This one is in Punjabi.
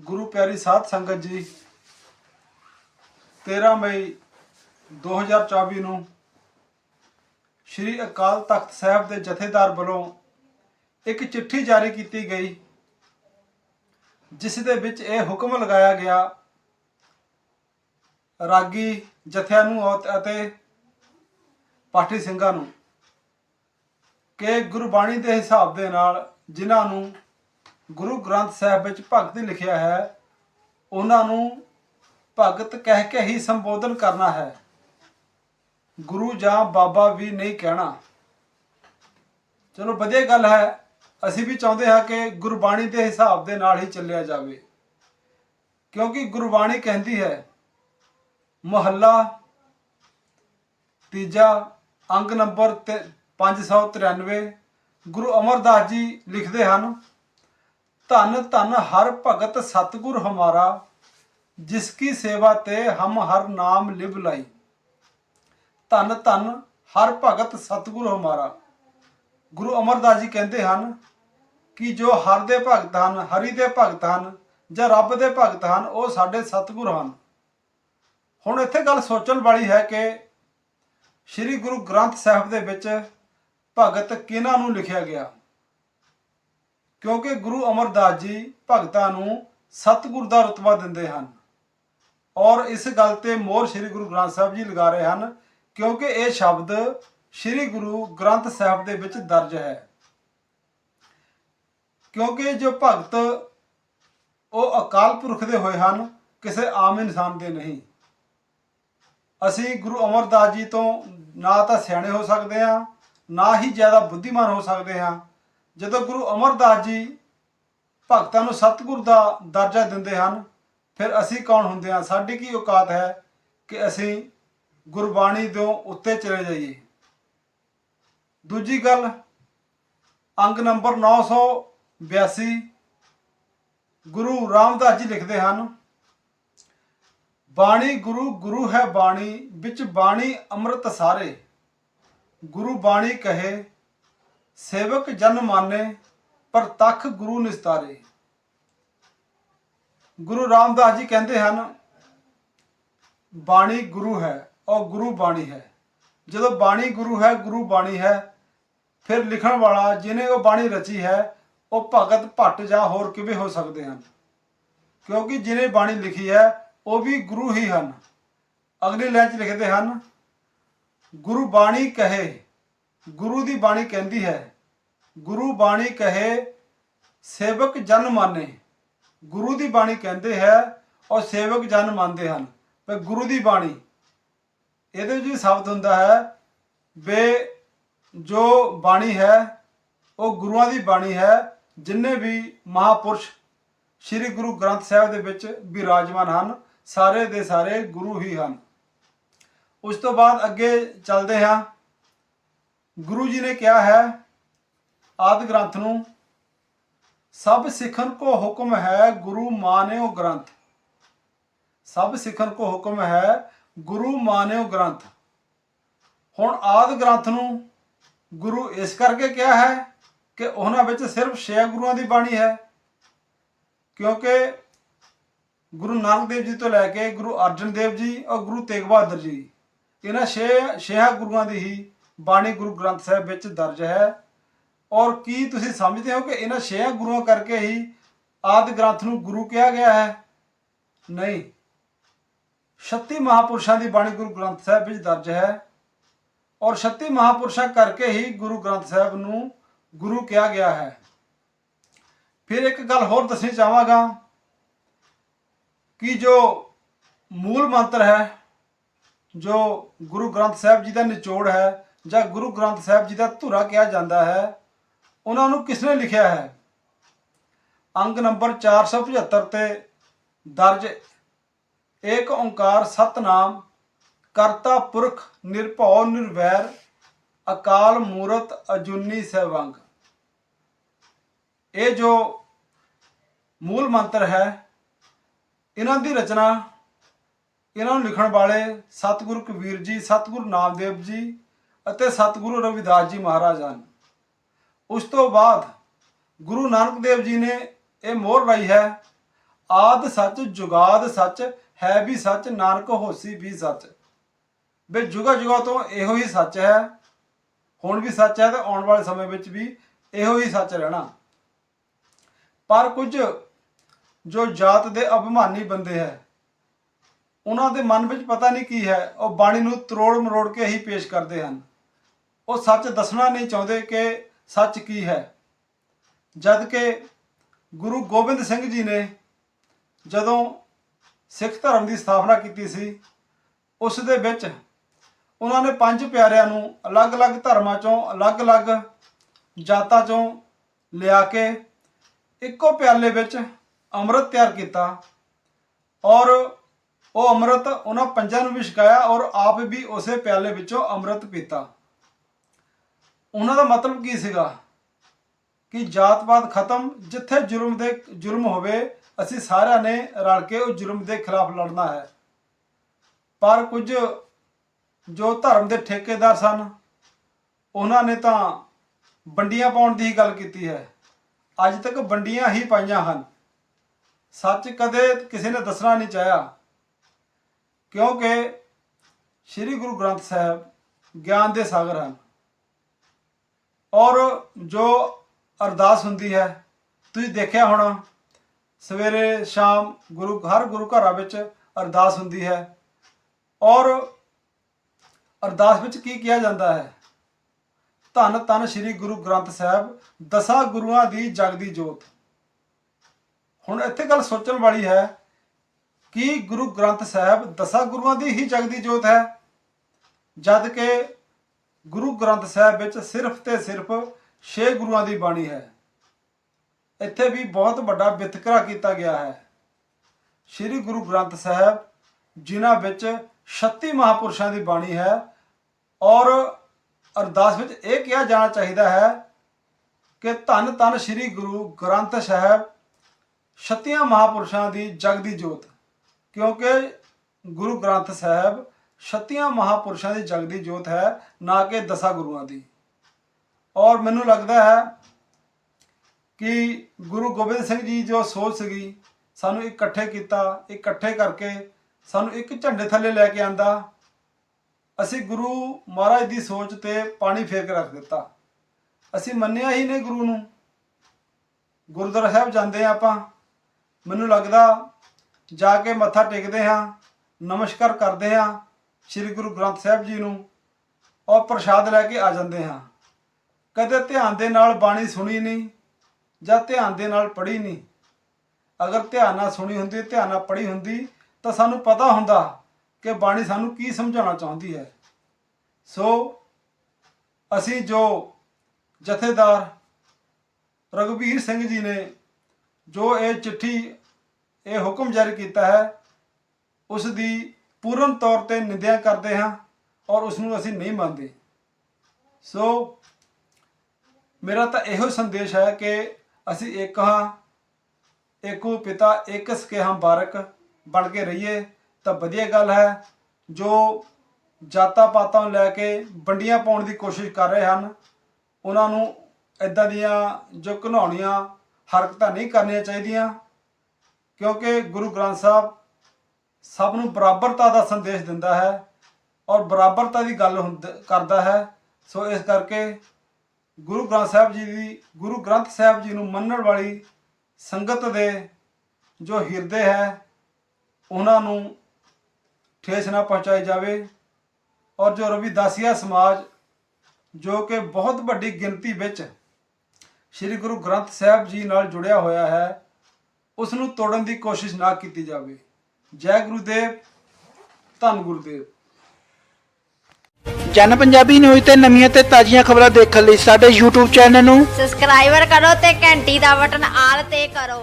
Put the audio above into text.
ਗੁਰੂ ਪਿਆਰੀ ਸਾਧ ਸੰਗਤ ਜੀ 13 ਮਈ 2024 ਨੂੰ ਸ੍ਰੀ ਅਕਾਲ ਤਖਤ ਸਾਹਿਬ ਦੇ ਜਥੇਦਾਰ ਵੱਲੋਂ ਇੱਕ ਚਿੱਠੀ ਜਾਰੀ ਕੀਤੀ ਗਈ, ਜਿਸ ਦੇ ਵਿੱਚ ਇਹ ਹੁਕਮ ਲਗਾਇਆ ਗਿਆ, ਰਾਗੀ ਜਥਿਆਂ ਨੂੰ ਔਤ- ਅਤੇ ਪਾਠੀ ਸਿੰਘਾਂ ਨੂੰ, ਕਿ ਗੁਰਬਾਣੀ ਦੇ ਹਿਸਾਬ ਦੇ ਨਾਲ ਜਿਨ੍ਹਾਂ ਨੂੰ ਗੁਰੂ ਗ੍ਰੰਥ ਸਾਹਿਬ ਵਿੱਚ ਭਗਤ ਲਿਖਿਆ ਹੈ, ਉਹਨਾਂ ਨੂੰ ਭਗਤ ਕਹਿ ਕੇ ਹੀ ਸੰਬੋਧਨ ਕਰਨਾ ਹੈ। ਗੁਰੂ ਜਾਂ ਬਾਬਾ ਵੀ ਨਹੀਂ ਕਹਿਣਾ। ਚਲੋ ਵਧੀਆ ਗੱਲ ਹੈ, ਅਸੀਂ ਵੀ ਚਾਹੁੰਦੇ ਹਾਂ ਕਿ ਗੁਰਬਾਣੀ ਦੇ ਹਿਸਾਬ ਦੇ ਨਾਲ ਹੀ ਚੱਲਿਆ ਜਾਵੇ। ਕਿਉਂਕਿ ਗੁਰਬਾਣੀ ਕਹਿੰਦੀ ਹੈ, ਮਹੱਲਾ, ਤੀਜਾ, ਅੰਗ ਨੰਬਰ ਤੇ 593 ਗੁਰੂ ਅਮਰਦਾਸ ਜੀ ਲਿਖਦੇ ਹਨ ਧੰਨ ਧੰਨ ਹਰ ਭਗਤ ਸਤਿਗੁਰ ਹਮਾਰਾ, ਜਿਸ ਕੀ ਸੇਵਾ ਤੇ ਹਮ ਹਰ ਨਾਮ ਲਿਵ ਲਾਈ। ਧੰਨ ਧੰਨ ਹਰ ਭਗਤ ਸਤਿਗੁਰ ਹਮਾਰਾ। ਗੁਰੂ ਅਮਰਦਾਸ ਜੀ ਕਹਿੰਦੇ ਹਨ ਕਿ ਜੋ ਹਰ ਦੇ ਭਗਤ ਹਨ, ਹਰੀ ਦੇ ਭਗਤ ਹਨ, ਜਾਂ ਰੱਬ ਦੇ ਭਗਤ ਹਨ, ਉਹ ਸਾਡੇ ਸਤਿਗੁਰ ਹਨ। ਹੁਣ ਇੱਥੇ ਗੱਲ ਸੋਚਣ ਵਾਲੀ ਹੈ ਕਿ ਸ੍ਰੀ ਗੁਰੂ ਗ੍ਰੰਥ ਸਾਹਿਬ ਦੇ ਵਿੱਚ ਭਗਤ ਕਿਹਨਾਂ ਨੂੰ ਲਿਖਿਆ ਗਿਆ? ਕਿਉਂਕਿ ਗੁਰੂ ਅਮਰਦਾਸ ਜੀ ਭਗਤਾਂ ਨੂੰ ਸਤਿਗੁਰ ਦਾ ਰਤਬਾ ਦਿੰਦੇ ਹਨ। ਔਰ ਇਸ ਗੱਲ ਤੇ ਮੋਹਰ ਸ੍ਰੀ ਗੁਰੂ ਗ੍ਰੰਥ ਸਾਹਿਬ ਜੀ ਲਗਾ ਰਹੇ ਹਨ, ਕਿਉਂਕਿ ਇਹ ਸ਼ਬਦ ਸ੍ਰੀ ਗੁਰੂ ਗ੍ਰੰਥ ਸਾਹਿਬ ਦੇ ਵਿੱਚ ਦਰਜ ਹੈ। ਕਿਉਂਕਿ ਜੋ ਭਗਤ ਉਹ ਅਕਾਲ ਪੁਰਖ ਦੇ ਹੋਏ ਹਨ, ਕਿਸੇ ਆਮ ਇਨਸਾਨ ਦੇ ਨਹੀਂ। ਅਸੀਂ ਗੁਰੂ ਅਮਰਦਾਸ ਜੀ ਤੋਂ ਨਾ ਤਾਂ ਸਿਆਣੇ ਹੋ ਸਕਦੇ ਹਾਂ, ਨਾ ਹੀ ਜ਼ਿਆਦਾ ਬੁੱਧੀਮਾਨ ਹੋ ਸਕਦੇ ਹਾਂ ਜਦੋਂ ਗੁਰੂ ਅਮਰਦਾਸ ਜੀ ਭਗਤਾਂ ਨੂੰ ਸਤਿਗੁਰ ਦਾ ਦਰਜਾ ਦਿੰਦੇ ਹਨ, ਫਿਰ ਅਸੀਂ ਕੌਣ ਹੁੰਦੇ ਹਾਂ? ਸਾਡੀ ਕੀ ਔਕਾਤ ਹੈ ਕਿ ਅਸੀਂ ਗੁਰਬਾਣੀ ਤੋਂ ਉੱਤੇ ਚਲੇ ਜਾਈਏ? ਦੂਜੀ ਗੱਲ, ਅੰਗ ਨੰਬਰ 982 ਗੁਰੂ ਰਾਮਦਾਸ ਜੀ ਲਿਖਦੇ ਹਨ, ਬਾਣੀ ਗੁਰੂ ਗੁਰੂ ਹੈ ਬਾਣੀ, ਵਿੱਚ ਬਾਣੀ ਅੰਮ੍ਰਿਤ ਸਾਰੇ। ਗੁਰੂ ਬਾਣੀ ਕਹੇ ਸੇਵਕ ਜਨ ਮਾਨੇ ਪਰ ਤਖ ਗੁਰੂ ਨਿਸਤਾਰੇ। ਗੁਰੂ ਰਾਮਦਾਸ ਜੀ ਕਹਿੰਦੇ ਹਨ, ਬਾਣੀ ਗੁਰੂ ਹੈ ਔਰ ਗੁਰੂ ਬਾਣੀ ਹੈ। ਜਦੋਂ ਬਾਣੀ ਗੁਰੂ ਹੈ, ਗੁਰੂ ਬਾਣੀ ਹੈ, ਫਿਰ ਲਿਖਣ ਵਾਲਾ ਜਿਹਨੇ ਉਹ ਬਾਣੀ ਰਚੀ ਹੈ, ਉਹ ਭਗਤ ਭੱਟ ਜਾਂ ਹੋਰ ਕਿਵੇਂ ਹੋ ਸਕਦੇ ਹਨ? ਕਿਉਂਕਿ ਜਿਹਨੇ ਬਾਣੀ ਲਿਖੀ ਹੈ, ਉਹ ਵੀ ਗੁਰੂ ਹੀ ਹਨ। ਅਗਲੀ ਲਾਈਨ 'ਚ ਲਿਖਦੇ ਹਨ, ਗੁਰੂ ਬਾਣੀ ਕਹੇ ਗੁਰੂ ਦੀ ਬਾਣੀ ਕਹਿੰਦੀ ਹੈ, ਗੁਰੂ ਬਾਣੀ ਕਹੇ, ਸੇਵਕ ਜਨ ਮਾਨੇ। ਗੁਰੂ ਦੀ ਬਾਣੀ ਕਹਿੰਦੇ ਹੈ ਔਰ ਸੇਵਕ ਜਨ ਮੰਨਦੇ ਹਨ। ਪਰ ਗੁਰੂ ਦੀ ਬਾਣੀ, ਇਹਦੇ ਵਿੱਚ ਵੀ ਸ਼ਬਦ ਹੁੰਦਾ ਹੈ ਵੇ ਜੋ ਬਾਣੀ ਹੈ, ਉਹ ਗੁਰੂਆਂ ਦੀ ਬਾਣੀ ਹੈ, ਜਿੰਨੇ ਵੀ ਮਹਾਪੁਰਸ਼ ਸ੍ਰੀ ਗੁਰੂ ਗ੍ਰੰਥ ਸਾਹਿਬ ਦੇ ਵਿੱਚ ਵਿਰਾਜਮਾਨ ਹਨ, ਸਾਰੇ ਦੇ ਸਾਰੇ ਗੁਰੂ ਹੀ ਹਨ। ਉਸ ਤੋਂ ਬਾਅਦ ਅੱਗੇ ਚੱਲਦੇ ਹਾਂ। ਗੁਰੂ ਜੀ ਨੇ ਕਿਹਾ ਹੈ, ਆਦਿ ਗ੍ਰੰਥ ਨੂੰ, ਸਭ ਸਿੱਖਨ ਕੋ ਹੁਕਮ ਹੈ ਗੁਰੂ ਮਾਨਿਓ ਗ੍ਰੰਥ। ਸਭ ਸਿੱਖਨ ਕੋ ਹੁਕਮ ਹੈ ਗੁਰੂ ਮਾਨਿਓ ਗ੍ਰੰਥ। ਹੁਣ ਆਦਿ ਗ੍ਰੰਥ ਨੂੰ ਗੁਰੂ ਇਸ ਕਰਕੇ ਕਿਹਾ ਹੈ ਕਿ ਉਹਨਾਂ ਵਿੱਚ ਸਿਰਫ ਛੇ ਗੁਰੂਆਂ ਦੀ ਬਾਣੀ ਹੈ। ਕਿਉਂਕਿ ਗੁਰੂ ਨਾਨਕ ਦੇਵ ਜੀ ਤੋਂ ਲੈ ਕੇ ਗੁਰੂ ਅਰਜਨ ਦੇਵ ਜੀ ਔਰ ਗੁਰੂ ਤੇਗ ਬਹਾਦਰ ਜੀ, ਇਹਨਾਂ ਛੇ ਛੇ ਗੁਰੂਆਂ ਦੀ ਹੀ ਬਾਣੀ ਗੁਰੂ ਗ੍ਰੰਥ ਸਾਹਿਬ ਵਿੱਚ ਦਰਜ ਹੈ। ਔਰ ਕੀ ਤੁਸੀਂ ਸਮਝਦੇ ਹੋ ਕਿ ਇਹਨਾਂ ਛੇ ਗੁਰੂਆਂ ਕਰਕੇ ਹੀ ਆਦਿ ਗ੍ਰੰਥ ਨੂੰ ਗੁਰੂ ਕਿਹਾ ਗਿਆ ਹੈ? ਨਹੀਂ। 36 ਮਹਾਪੁਰਸ਼ਾਂ ਦੀ ਬਾਣੀ ਗੁਰੂ ਗ੍ਰੰਥ ਸਾਹਿਬ ਵਿੱਚ ਦਰਜ ਹੈ। ਔਰ 36 ਮਹਾਪੁਰਸ਼ਾਂ ਕਰਕੇ ਹੀ ਗੁਰੂ ਗ੍ਰੰਥ ਸਾਹਿਬ ਨੂੰ ਗੁਰੂ ਕਿਹਾ ਗਿਆ ਹੈ। ਫਿਰ ਇੱਕ ਗੱਲ ਹੋਰ ਦੱਸਣੀ ਚਾਹਾਂਗਾ ਕਿ ਜੋ ਮੂਲ ਮੰਤਰ ਹੈ, ਜੋ ਗੁਰੂ ਗ੍ਰੰਥ ਸਾਹਿਬ ਜੀ ਦਾ ਨਿਚੋੜ ਹੈ ਜਾਂ ਗੁਰੂ ਗ੍ਰੰਥ ਸਾਹਿਬ ਜੀ ਦਾ ਧੁਰਾ ਕਿਹਾ ਜਾਂਦਾ ਹੈ, ਉਹਨਾਂ ਨੂੰ ਕਿਸਨੇ ਲਿਖਿਆ ਹੈ? ਅੰਗ ਨੰਬਰ 475 ਤੇ ਦਰਜ ਏਕ ਓੰਕਾਰ ਸਤਨਾਮ, ਕਰਤਾ ਪੁਰਖ, ਨਿਰਭਉ, ਨਿਰਵੈਰ, ਅਕਾਲ ਮੂਰਤ, ਅਜੂਨੀ ਸੈਵੰਗ ਇਹ ਜੋ ਮੂਲ ਮੰਤਰ ਹੈ, ਇਹਨਾਂ ਦੀ ਰਚਨਾ, ਇਹਨਾਂ ਨੂੰ ਲਿਖਣ ਵਾਲੇ ਸਤਿਗੁਰੂ ਕਬੀਰ ਜੀ, ਸਤਿਗੁਰੂ ਨਾਮਦੇਵ ਜੀ ਅਤੇ ਸਤਿਗੁਰੂ ਰਵਿਦਾਸ ਜੀ ਮਹਾਰਾਜ ਹਨ। ਉਸ ਤੋਂ ਬਾਅਦ ਗੁਰੂ ਨਾਨਕ ਦੇਵ ਜੀ ਨੇ ਇਹ ਮੋਹਰ ਲਾਈ ਹੈ, ਆਦ ਸੱਚ ਜੁਗਾਦ ਸੱਚ, ਹੈ ਵੀ ਸੱਚ, ਨਾਨਕ ਹੋਸੀ ਵੀ ਸੱਚ। ਬੇ ਜੁਗਾ ਜੁਗਾ ਤੋਂ ਇਹੋ ਹੀ ਸੱਚ ਹੈ, ਹੁਣ ਵੀ ਸੱਚ ਹੈ ਤੇ ਆਉਣ ਵਾਲੇ ਸਮੇਂ ਵਿੱਚ ਵੀ ਇਹੋ ਹੀ ਸੱਚ ਰਹਿਣਾ। ਪਰ ਕੁਝ ਜੋ ਜਾਤ ਦੇ ਅਭਿਮਾਨੀ ਬੰਦੇ ਹੈ, ਉਹਨਾਂ ਦੇ ਮਨ ਵਿੱਚ ਪਤਾ ਨਹੀਂ ਕੀ ਹੈ, ਉਹ ਬਾਣੀ ਨੂੰ ਤਰੋੜ ਮਰੋੜ ਕੇ ਹੀ ਪੇਸ਼ ਕਰਦੇ ਹਨ। ਉਹ ਸੱਚ ਦੱਸਣਾ ਨਹੀਂ ਚਾਹੁੰਦੇ ਕਿ ਸੱਚ ਕੀ ਹੈ। ਜਦ ਕਿ ਗੁਰੂ ਗੋਬਿੰਦ ਸਿੰਘ ਜੀ ਨੇ ਜਦੋਂ ਸਿੱਖ ਧਰਮ ਦੀ ਸਥਾਪਨਾ ਕੀਤੀ ਸੀ, ਉਸ ਦੇ ਵਿੱਚ ਉਹਨਾਂ ਨੇ ਪੰਜ ਪਿਆਰਿਆਂ ਨੂੰ ਅਲੱਗ-ਅਲੱਗ ਧਰਮਾਂ ਚੋਂ ਅਲੱਗ-ਅਲੱਗ ਜਾਤਾਂ ਚੋਂ ਲਿਆ ਕੇ ਇੱਕੋ ਪਿਆਲੇ ਵਿੱਚ ਅੰਮ੍ਰਿਤ ਤਿਆਰ ਕੀਤਾ ਔਰ ਉਹ ਅੰਮ੍ਰਿਤ ਉਹਨਾਂ ਪੰਜਾਂ ਨੂੰ ਵੀ ਛਕਾਇਆ ਔਰ ਆਪ ਵੀ ਉਸੇ ਪਿਆਲੇ ਵਿੱਚੋਂ ਅੰਮ੍ਰਿਤ ਪੀਤਾ। ਉਹਨਾਂ ਦਾ ਮਤਲਬ ਕੀ ਸੀਗਾ? ਕਿ ਜਾਤ-ਪਾਤ ਖਤਮ, ਜਿੱਥੇ ਜ਼ੁਲਮ ਦੇ, ਜ਼ੁਲਮ ਹੋਵੇ, ਅਸੀਂ ਸਾਰਿਆਂ ਨੇ ਰਲ ਕੇ ਉਹ ਜ਼ੁਲਮ ਦੇ ਖਿਲਾਫ ਲੜਨਾ ਹੈ। ਪਰ ਕੁਝ ਜੋ ਧਰਮ ਦੇ ਠੇਕੇਦਾਰ ਸਨ, ਉਹਨਾਂ ਨੇ ਤਾਂ ਵੰਡੀਆਂ ਪਾਉਣ ਦੀ ਹੀ ਗੱਲ ਕੀਤੀ ਹੈ। ਅੱਜ ਤੱਕ ਵੰਡੀਆਂ ਹੀ ਪਾਈਆਂ ਹਨ। ਸੱਚ ਕਦੇ ਕਿਸੇ ਨੇ ਦੱਸਣਾ ਨਹੀਂ ਚਾਹਿਆ। ਕਿਉਂਕਿ ਸ੍ਰੀ ਗੁਰੂ ਗ੍ਰੰਥ ਸਾਹਿਬ ਗਿਆਨ ਦੇ ਸਾਗਰ ਹਨ। ਔਰ ਜੋ ਅਰਦਾਸ ਹੁੰਦੀ ਹੈ, ਤੁਸੀਂ ਦੇਖਿਆ ਹੋਣਾ, ਸਵੇਰੇ ਸ਼ਾਮ ਗੁਰੂ, ਹਰ ਗੁਰੂ ਘਰਾਂ ਵਿੱਚ ਅਰਦਾਸ ਹੁੰਦੀ ਹੈ। ਔਰ ਅਰਦਾਸ ਵਿੱਚ ਕੀ ਕਿਹਾ ਜਾਂਦਾ ਹੈ? ਧੰਨ ਧੰਨ ਸ੍ਰੀ ਗੁਰੂ ਗ੍ਰੰਥ ਸਾਹਿਬ, ਦਸਾਂ ਗੁਰੂਆਂ ਦੀ ਜਗਦੀ ਜੋਤ। ਹੁਣ ਇੱਥੇ ਗੱਲ ਸੋਚਣ ਵਾਲੀ ਹੈ ਕਿ ਗੁਰੂ ਗ੍ਰੰਥ ਸਾਹਿਬ ਦਸਾਂ ਗੁਰੂਆਂ ਦੀ ਹੀ ਜਗਦੀ ਜੋਤ ਹੈ, ਜਦ ਕਿ ਗੁਰੂ ਗ੍ਰੰਥ ਸਾਹਿਬ ਵਿੱਚ ਸਿਰਫ ਤੇ ਸਿਰਫ 6 ਗੁਰੂਆਂ ਦੀ ਬਾਣੀ ਹੈ। ਇੱਥੇ ਵੀ ਬਹੁਤ ਵੱਡਾ ਵਿਤਕਰਾ ਕੀਤਾ ਗਿਆ ਹੈ। ਸ੍ਰੀ ਗੁਰੂ ਗ੍ਰੰਥ ਸਾਹਿਬ ਜਿਨ੍ਹਾਂ ਵਿੱਚ 36 ਮਹਾਪੁਰਸ਼ਾਂ ਦੀ ਬਾਣੀ ਹੈ ਔਰ ਅਰਦਾਸ ਵਿੱਚ ਇਹ ਕਿਹਾ ਜਾਣਾ ਚਾਹੀਦਾ ਹੈ ਕਿ ਧੰਨ ਧੰਨ ਸ੍ਰੀ ਗੁਰੂ ਗ੍ਰੰਥ ਸਾਹਿਬ 36 ਮਹਾਪੁਰਸ਼ਾਂ ਦੀ ਜਗਦੀ ਜੋਤ, ਕਿਉਂਕਿ ਗੁਰੂ ਗ੍ਰੰਥ ਸਾਹਿਬ 36 ਮਹਾਪੁਰਸ਼ਾਂ ਦੀ ਜਗ ਦੀ ਜੋਤ ਹੈ, ਨਾ ਕਿ ਦਸਾਂ ਗੁਰੂਆਂ ਦੀ। ਔਰ ਮੈਨੂੰ ਲੱਗਦਾ ਹੈ ਕਿ ਗੁਰੂ ਗੋਬਿੰਦ ਸਿੰਘ ਜੀ ਜੋ ਸੋਚ ਸੀਗੀ, ਸਾਨੂੰ ਇਕੱਠੇ ਕੀਤਾ, ਇਕੱਠੇ ਕਰਕੇ ਸਾਨੂੰ ਇੱਕ ਝੰਡੇ ਥੱਲੇ ਲੈ ਕੇ ਆਂਦਾ, ਅਸੀਂ ਗੁਰੂ ਮਹਾਰਾਜ ਦੀ ਸੋਚ ਤੇ ਪਾਣੀ ਫੇਰ ਕੇ ਰੱਖ ਦਿੱਤਾ। ਅਸੀਂ ਮੰਨਿਆ ਹੀ ਨਹੀਂ ਗੁਰੂ ਨੂੰ। ਗੁਰਦੁਆਰਾ ਸਾਹਿਬ ਜਾਂਦੇ ਆ ਆਪਾਂ। ਮੈਨੂੰ ਲੱਗਦਾ, ਜਾ ਕੇ ਮੱਥਾ ਟੇਕਦੇ ਹਾਂ, ਨਮਸਕਾਰ ਕਰਦੇ ਹਾਂ। ਸ੍ਰੀ ਗੁਰੂ ਗ੍ਰੰਥ ਸਾਹਿਬ ਜੀ ਨੂੰ ਔਰ ਪ੍ਰਸ਼ਾਦ ਲੈ ਕੇ ਆ ਜਾਂਦੇ ਹਾਂ। ਕਦੇ ਧਿਆਨ ਦੇ ਨਾਲ ਬਾਣੀ ਸੁਣੀ ਨਹੀਂ ਜਾਂ ਧਿਆਨ ਦੇ ਨਾਲ ਪੜ੍ਹੀ ਨਹੀਂ। ਅਗਰ ਧਿਆਨ ਨਾਲ ਸੁਣੀ ਹੁੰਦੀ, ਧਿਆਨ ਨਾਲ ਪੜ੍ਹੀ ਹੁੰਦੀ, ਤਾਂ ਸਾਨੂੰ ਪਤਾ ਹੁੰਦਾ ਕਿ ਬਾਣੀ ਸਾਨੂੰ ਕੀ ਸਮਝਾਉਣਾ ਚਾਹੁੰਦੀ ਹੈ। ਸੋ ਅਸੀਂ ਜੋ ਜਥੇਦਾਰ ਰਘੁਬੀਰ ਸਿੰਘ ਜੀ ਨੇ ਜੋ ਇਹ ਚਿੱਠੀ, ਇਹ ਹੁਕਮ ਜਾਰੀ ਕੀਤਾ ਹੈ, ਉਸ ਦੀ ਪੂਰਨ ਤੌਰ ਤੇ ਨਿੰਦਿਆ ਕਰਦੇ ਹਾਂ ਔਰ ਉਸ ਨੂੰ ਅਸੀਂ ਨਹੀਂ ਮੰਨਦੇ। ਸੋ ਮੇਰਾ ਤਾਂ ਇਹੋ ਸੰਦੇਸ਼ ਹੈ ਕਿ ਅਸੀਂ ਇੱਕ ਹਾਂ, ਇੱਕੋ ਪਿਤਾ, ਇੱਕ ਸਕੇ ਹਮ ਬਾਰਕ ਬਣ ਕੇ ਰਹੀਏ, ਤਾਂ ਵਧੀਆ ਗੱਲ ਹੈ। ਜੋ ਜਾਤਾਂ ਪਾਤਾਂ ਨੂੰ ਲੈ ਕੇ ਵੰਡੀਆਂ ਪਾਉਣ ਦੀ ਕੋਸ਼ਿਸ਼ ਕਰ ਰਹੇ ਹਨ, ਉਹਨਾਂ ਨੂੰ ਇਦਾਂ ਦੀਆਂ ਜੋ ਘਿਨਾਉਣੀਆਂ ਹਰਕਤਾਂ ਨਹੀਂ ਕਰਨੀਆਂ ਚਾਹੀਦੀਆਂ, ਕਿਉਂਕਿ ਗੁਰੂ ਗ੍ਰੰਥ ਸਾਹਿਬ ਸਭ ਨੂੰ ਬਰਾਬਰਤਾ ਦਾ ਸੰਦੇਸ਼ ਦਿੰਦਾ ਹੈ ਔਰ ਬਰਾਬਰਤਾ ਦੀ ਗੱਲ ਹੁੰਦ- ਕਰਦਾ ਹੈ। ਸੋ ਇਸ ਕਰਕੇ ਗੁਰੂ ਗ੍ਰੰਥ ਸਾਹਿਬ ਜੀ ਦੀ, ਗੁਰੂ ਗ੍ਰੰਥ ਸਾਹਿਬ ਜੀ ਨੂੰ ਮੰਨਣ ਵਾਲੀ ਸੰਗਤ ਦੇ ਜੋ ਹਿਰਦੇ ਹੈ, ਉਹਨਾਂ ਨੂੰ ਠੇਸ ਨਾ ਪਹੁੰਚਾਈ ਜਾਵੇ ਔਰ ਜੋ ਰਵਿਦਾਸੀਆ ਸਮਾਜ, ਜੋ ਕਿ ਬਹੁਤ ਵੱਡੀ ਗਿਣਤੀ ਵਿੱਚ ਸ੍ਰੀ ਗੁਰੂ ਗ੍ਰੰਥ ਸਾਹਿਬ ਜੀ ਨਾਲ ਜੁੜਿਆ ਹੋਇਆ ਹੈ ਉਸ ਨੂੰ ਤੋੜਨ ਦੀ ਕੋਸ਼ਿਸ਼ ਨਾ ਕੀਤੀ ਜਾਵੇ। ਜੈ ਗੁਰੂਦੇਵ ਧੰਨ ਗੁਰੂਦੇਵ ਜਨ ਪੰਜਾਬੀ ਨਿਊਜ਼ ਤੇ ਨਵੀਆਂ ਤੇ ਤਾਜ਼ੀਆਂ ਖਬਰਾਂ ਦੇਖਣ ਲਈ ਸਾਡੇ YouTube ਚੈਨਲ ਨੂੰ ਸਬਸਕ੍ਰਾਈਬਰ ਕਰੋ ਤੇ ਘੰਟੀ ਦਾ ਬਟਨ ਆਲ ਤੇ ਕਰੋ।